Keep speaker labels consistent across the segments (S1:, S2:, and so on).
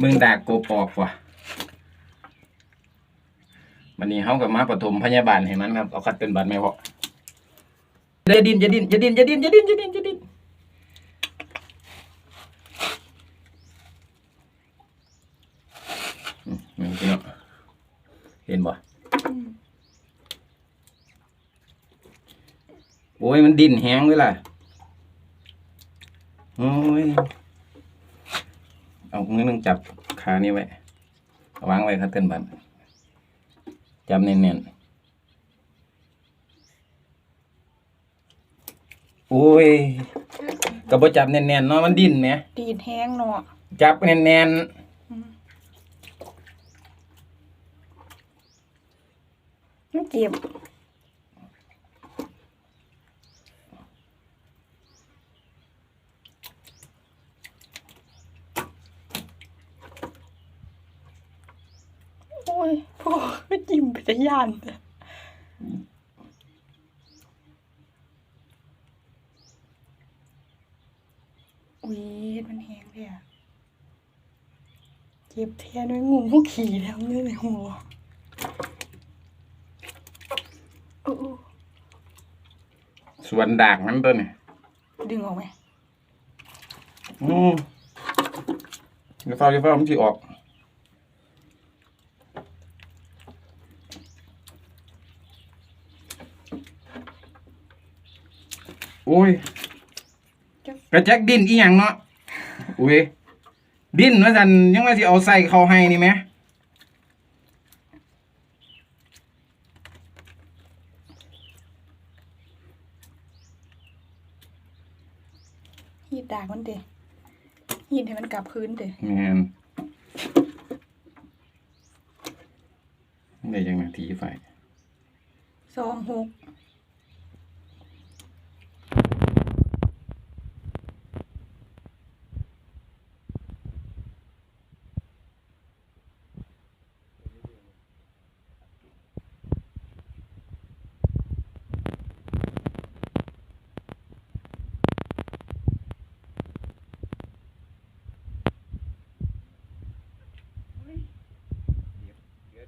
S1: มึงด่ากโกปอกว่ะวันนี้เขากับมาปฐมพยาบาลให้มันครับเอาคัดเป็นบัตรไม่พออย่าดินอย่าดินอย่าดินอย่าดินอย่าดินอย่าดินอย่าดินอืมมึงพี่น้องเห็นบ่โอ้ยมันดินแห้งเวล่ะโอ้ย เอามือหนึงจับขานี้ไว้เอาวางไว้ครับเต้นบันจับแน่นๆโอ้ยก็บ่จับแน่นๆเนาะมันดิ้นแหม
S2: ดีดแห้งเนาะ
S1: จับแน่น
S2: มันเจ็บ ยพ่อก็จิ้มไปจะยานแต่อุ้ยมันแห้งเลยอะเจ็บแทนด้วยงูผู้ขี่แล้วเนี่ยในหัวอู้
S1: ๆส่วนดากมันตัวนี่
S2: ดึงออกไหม
S1: อือจะเฝ้าจะเฝ้ามันสิออก โอ้ยกระจักดิ้นอีหยังเนาะอุ้ยดิ้นว่าสันยังว่าสิเอาใส่เข้าให้นี่ไหม
S2: หีดดากมันเดะหีดให้มันกลับคืนเดะ
S1: แม่นได้ยังนาทีไฟ
S2: สองหก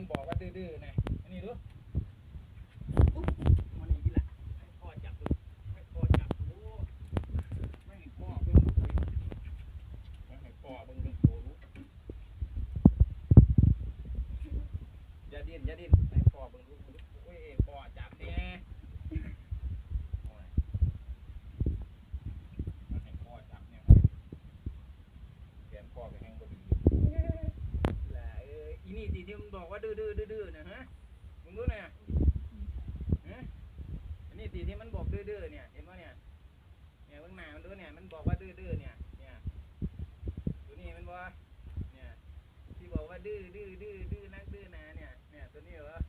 S1: มันบอกว่าดื้อๆนะอันนี้ดูอุ๊บมันนี่ดีละให้พ่อจับดูให้พ่อจับดูไม่ให้พ่อเบิ่งดูเลยไม่ให้พ่อเบิ่งดูโตรู้อย่าดิ้นอย่าดิ้นให้พ่อเบิ่งดูโอ้ยพ่อจับแน่ยอ้ยมาให้พ่อจับเนี่ยแขนพ่อก็แห้งบ่ดี แหละเอออี นี่ที่ที่มันบอกว่าดื้อดื้อดื้อๆนะฮะมึงรู้นะฮะอันนี้สี่ที่มันบอกดื้อดื้อเนี่ยเห็นป่ะเนี่ยเนี่ยเบื้องหนามันดูเนี่ยมันบอกว่าดื้อดื้อเนี่ยเนี่ยตัวนี้มันบอกว่าเนี่ยที่บอกว่าดื้อดื้อดื้อดื้อนักดื้อนาเนี่ยเนี่ยตัวนี้เหรอ